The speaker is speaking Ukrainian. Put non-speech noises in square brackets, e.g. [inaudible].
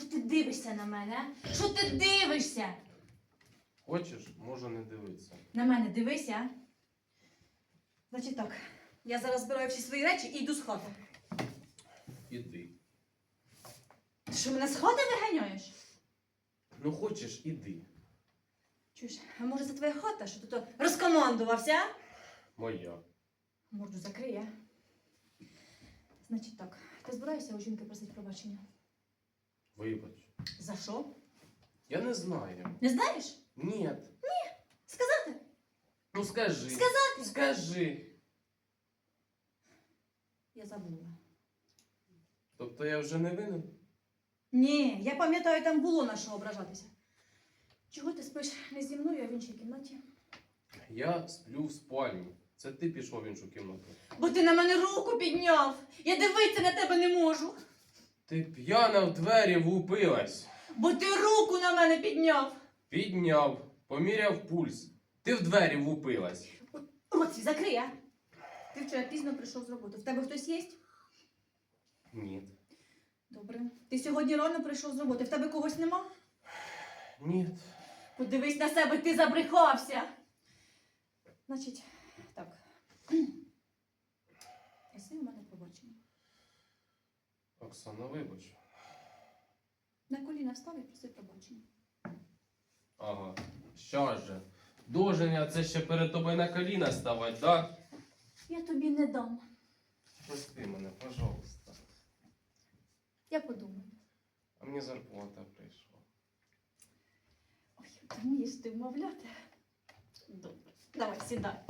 Що ти дивишся на мене? а? Що ти дивишся? Хочеш, можу не дивитися. На мене дивися. а? Значить так, я зараз збираю всі свої речі і йду з хати. Іди. Ти що мене з хати виганяєш? Ну хочеш, іди. Чуєш, а може це твоя хата, що ти то розкомандувався? а? Моя. Морду закриє. Значить так, ти збираєшся у жінки просити пробачення? Вибач. За що? Я не знаю. Не знаєш? Ні. Сказати? Ну скажи. Сказати? Скажи. Я забула. Тобто я вже не винен? Ні, я пам'ятаю, там було на що ображатися. Чого ти спиш не зі мною, а в іншій кімнаті? Я сплю в спальні. Це ти пішов в іншу кімнату. Бо ти на мене руку підняв. Я дивитися на тебе не можу. Ти п'яна в двері влупилась. Бо ти руку на мене підняв. Підняв, поміряв пульс. Ти в двері влупилась. Рот свій закрий, а? Ти вчора пізно прийшов з роботи. В тебе хтось є? Ні. Добре. Ти сьогодні рано прийшов з роботи. В тебе когось нема? Ні. Подивись на себе, ти забрехався. Значить, так. [clears throat] Проси у мене пробачення. Оксана, вибач. На коліна встав і проси пробачення. Ага. Що же? Должен це ще перед тобою на коліна ставати, да? Я тобі не дам. Прости мене, пожалуйста. Я подумаю. А мені зарплата прийшла. Ой, ти вмієш ти вмовляти. Добре. Давай, сідай.